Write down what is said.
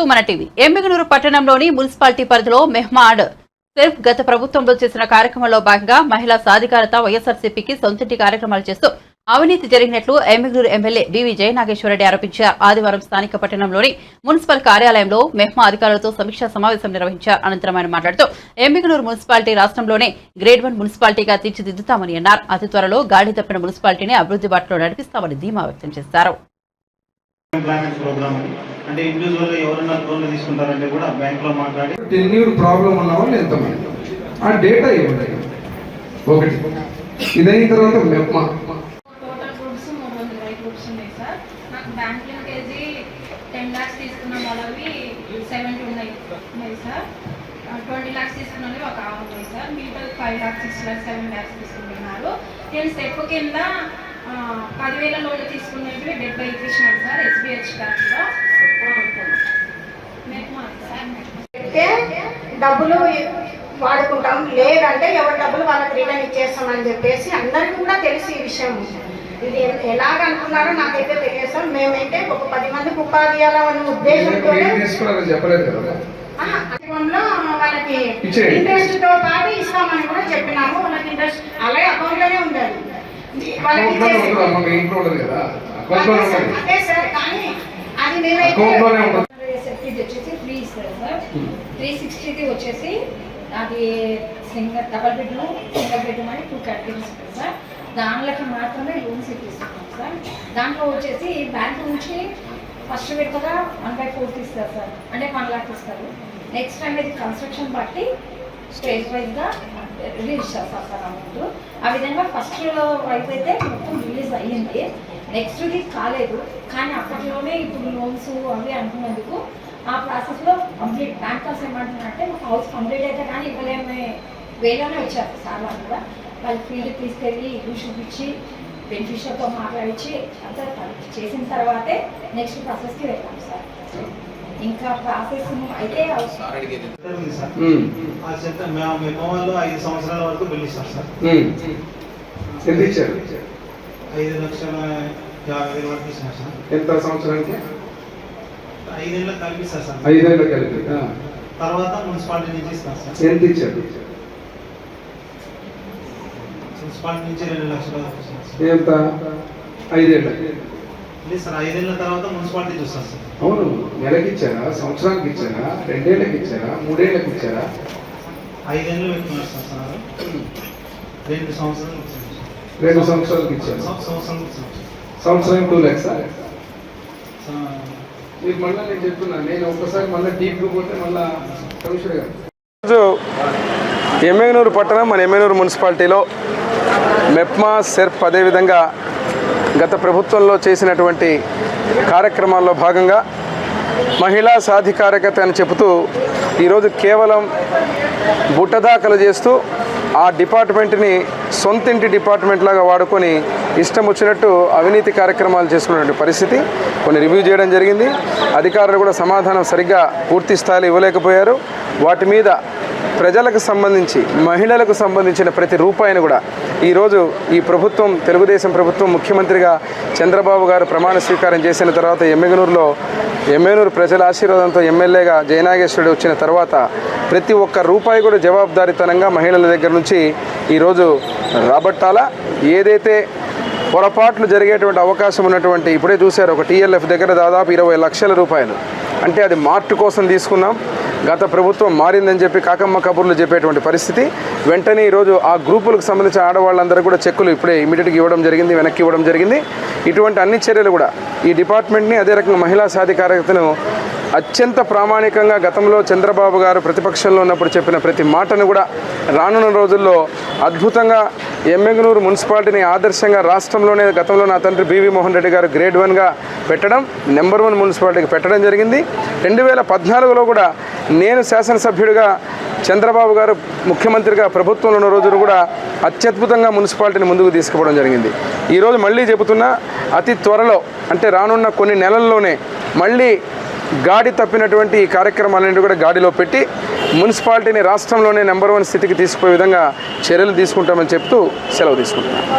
To మన TV. Emmiganur పట్టణంలోని municipality పరిధిలో మెహ్మాడ్ సెర్ఫ్ గత ప్రభుత్వంలో చేసిన కార్యక్రమంలో భాగంగా మహిళా సాధికారత వైఎస్ఆర్సీపీకి సొంతింటి కార్యక్రమాలు చేస్తూ అవినీతి జరిగినట్లు ఎమ్మిగనూరు ఎమ్మెల్యే వివి జయనాగేశ్వరరెడ్డి ఆరోపించారు. ఆదివారం స్థానిక పట్టణంలోని మున్సిపల్ కార్యాలయంలో మెహ్మా అధికారులతో సమీక్షా సమావేశం నిర్వహించారు. అనంతరం ఆయన మాట్లాడుతూ ఎమ్మిగనూరు మున్సిపాలిటీ రాష్ట్రంలోనే గ్రేడ్ వన్ మున్సిపాలిటీగా తీర్చిదిద్దుతామని అన్నారు. అతి త్వరలో గాడి తప్పిన మున్సిపాలిటీని అభివృద్ధి బాటలో నడిపిస్తామని ధీమా వ్యక్తం చేశారు. Employment program. అని అంటే ఇండివిజువల్గా ఎవరైనా లోన్లు తీసుకుంటారంటే కూడా బ్యాంక్లో మాట్లాడి టెన్యూర్ ప్రాబ్లం ఉన్న వాళ్ళు ఎంతమంది? ఆ డేటా ఇవ్వండి ఒకటి. ఇదైన తర్వాత మెప్మా. టెన్ ల్యాక్స్ తీసుకున్న వాళ్ళవి సెవెంటీ ఉన్నాయి ఉన్నాయి సార్. ట్వంటీ ల్యాక్స్ తీసుకున్న వాళ్ళవి ఒక ఆరు ఉన్నాయి సార్. మిగతా five lakhs six lakhs seven lakhs తీసుకుంటున్నారు. నేను స్టెప్ కింద పదివేల లోన్ తీసుకునేవి డెబ్బై ఇప్పించినాడు సార్ ఎస్బీహెచ్ బ్యాంక్లో. డబ్బులు వాడుకుంటాం. లేదంటే ఎవరి డబ్బులు వాళ్ళకి రిటర్న్ ఇచ్చేస్తామని చెప్పేసి అందరికీ కూడా తెలుసు ఈ విషయం. ఇది ఎలాగ అనుకున్నారో నాకైతే తెలియదు సార్. మేమైతే ఒక పది మందికి ఉపాధి ఇవ్వాలనే ఉద్దేశంతో వాళ్ళకి. ఇంట్రెస్ట్తో పాటు ఇస్తామని కూడా చెప్పినాము. వాళ్ళకి ఇంట్రెస్ట్ అలాగే అకౌంట్లోనే ఉండాలి. ఇంట్లో ఉండదు కదా. అదే సార్, ఉంటుంది. అదే సార్ కానీ అది ఉంటుంది. వచ్చేసి ఇస్తారు సార్ త్రీ సిక్స్టీది వచ్చేసి అది single double bedroom single bedroom అని టూ కేటగిరీస్ సార్. దానిలోకి మాత్రమే లోన్స్ ఇప్పిస్తున్నాం సార్. దాంట్లో వచ్చేసి బ్యాంక్ నుంచి ఫస్ట్ విడతగా వన్ బై ఫోర్త్ ఇస్తారు సార్. అంటే వన్ లాక్ ఇస్తారు. నెక్స్ట్ అనేది కన్స్ట్రక్షన్ బట్టి స్టేజ్ వైజ్గా రిలీజ్ చేస్తారు సార్ అమౌంట్ ఆ విధంగా ఫస్ట్ వైపు అయితే మొత్తం రిలీజ్ అయ్యింది. నెక్స్ట్ది కాలేదు. కానీ అప్పట్లోనే ఇప్పుడు లోన్స్ అవి అంటున్నందుకు ఆ ప్రాసెస్లో కంప్లీట్ బ్యాంక్ బ్యాంకర్స్ ఏమంటున్నారంటే మాకు హౌస్ కంప్లీట్ అయితే కానీ ఇవ్వలేమే వేలోనే వచ్చారు సార్ వాళ్ళు కూడా. వాళ్ళు ఫీల్డ్ తీసుకెళ్ళి ఇల్లు చూపించి బెనిఫిషియర్తో మాట్లాడించి అంతా చేసిన తర్వాతే నెక్స్ట్ ప్రాసెస్కి వెళ్తాం సార్. ఇంకా అయితే సార్. ఆ చెత్త మేము. మేము వాళ్ళు ఐదు సంవత్సరాల వరకు ఇస్తారు సార్. ఎంత ఇచ్చారు? ఐదు లక్షల యాభై వేల వరకు సార్. ఎంత సంవత్సరానికి? ఐదేళ్ళకి కల్పిస్తారు సార్. ఐదేళ్ళు కలిపి ఆ. తర్వాత మున్సిపాలిటీ నుంచి ఇస్తారు సార్. ఎంత ఇచ్చారు? మున్సిపాలిటీ నుంచి రెండు లక్షల సార్. ఎంత? ఐదేళ్ళు సార్ ఐదేళ్ళ తర్వాత మున్సిపాలిటీ చూస్తారు సార్ అవును నెలకి ఇచ్చారా సంవత్సరానికి ఇచ్చారా రెండేళ్ళకి ఇచ్చారా మూడేళ్ళకి ఇచ్చారా ఐదేళ్ళు పెట్టుకున్నారు సార్ సార్. రెండు సంవత్సరాలు సంవత్సరాలకి ఇచ్చారు. సంవత్సరం టూ ల్యాక్స్ మీకు మళ్ళీ నేను చెప్తున్నా నేను ఒక్కసారి మళ్ళీ డీప్ పోతే మళ్ళీ కమిషనర్ గారు. ఈరోజు ఎమ్మెగనూరు పట్టణం మన ఎమ్మెగనూరు మున్సిపాలిటీలో మెప్మా సెర్ప్ అదేవిధంగా గత ప్రభుత్వంలో చేసినటువంటి కార్యక్రమాల్లో భాగంగా మహిళా సాధికారికత అని చెబుతూ ఈరోజు కేవలం బుట్టదాఖలు చేస్తూ ఆ డిపార్ట్మెంట్ని సొంతింటి డిపార్ట్మెంట్ లాగా వాడుకొని ఇష్టం వచ్చినట్టు అవినీతి కార్యక్రమాలు చేసుకున్నటువంటి పరిస్థితి. కొన్ని రివ్యూ చేయడం జరిగింది. అధికారులు కూడా సమాధానం సరిగ్గా పూర్తి స్థాయిలో ఇవ్వలేకపోయారు. వాటి మీద ప్రజలకు సంబంధించి మహిళలకు సంబంధించిన ప్రతి రూపాయిని కూడా ఈరోజు ఈ ప్రభుత్వం తెలుగుదేశం ప్రభుత్వం ముఖ్యమంత్రిగా చంద్రబాబు గారు ప్రమాణ స్వీకారం చేసిన తర్వాత ఎమ్మెగనూరులో ఎమ్మెనూరు ప్రజల ఆశీర్వాదంతో ఎమ్మెల్యేగా జయనాగేశ్వరుడు వచ్చిన తర్వాత ప్రతి ఒక్క రూపాయి కూడా జవాబుదారీతనంగా మహిళల దగ్గర నుంచి ఈరోజు రాబట్టాలా. ఏదైతే పొరపాట్లు జరిగేటువంటి అవకాశం ఉన్నటువంటి ఇప్పుడే చూశారు ఒక టీఎల్ఎఫ్ దగ్గర దాదాపు ఇరవై లక్షల రూపాయలు. అంటే అది మార్ట్ కోసం తీసుకున్నాం. గత ప్రభుత్వం మారిందని చెప్పి కాకమ్మ కబుర్లు చెప్పేటువంటి పరిస్థితి. వెంటనే ఈరోజు ఆ గ్రూపులకు సంబంధించిన ఆడవాళ్ళందరూ కూడా చెక్కులు ఇప్పుడే ఇమీడియట్గా ఇవ్వడం జరిగింది వెనక్కి ఇవ్వడం జరిగింది. ఇటువంటి అన్ని చర్యలు కూడా ఈ డిపార్ట్మెంట్ని అదే రకంగా మహిళా సాధికారతను అత్యంత ప్రామాణికంగా గతంలో చంద్రబాబు గారు ప్రతిపక్షంలో ఉన్నప్పుడు చెప్పిన ప్రతి మాటను కూడా రానున్న రోజుల్లో అద్భుతంగా ఎమ్మెగనూరు మున్సిపాలిటీని ఆదర్శంగా రాష్ట్రంలోనే గతంలో నా తండ్రి బీవీ మోహన్ రెడ్డి గారు గ్రేడ్ వన్గా పెట్టడం నెంబర్ వన్ మున్సిపాలిటీకి పెట్టడం జరిగింది. రెండు వేల పద్నాలుగులో కూడా నేను శాసనసభ్యుడిగా చంద్రబాబు గారు ముఖ్యమంత్రిగా ప్రభుత్వంలో ఉన్న రోజులు కూడా అత్యద్భుతంగా మున్సిపాలిటీని ముందుకు తీసుకుపోవడం జరిగింది. ఈరోజు మళ్ళీ చెబుతున్నా అతి త్వరలో అంటే రానున్న కొన్ని నెలల్లోనే మళ్ళీ గాడి తప్పినటువంటి ఈ కార్యక్రమాలన్నీ కూడా గాడిలో పెట్టి మున్సిపాలిటీని రాష్ట్రంలోనే నెంబర్ వన్ స్థితికి తీసుకుపోయే విధంగా చర్యలు తీసుకుంటామని చెప్తూ సెలవు తీసుకుంటున్నాను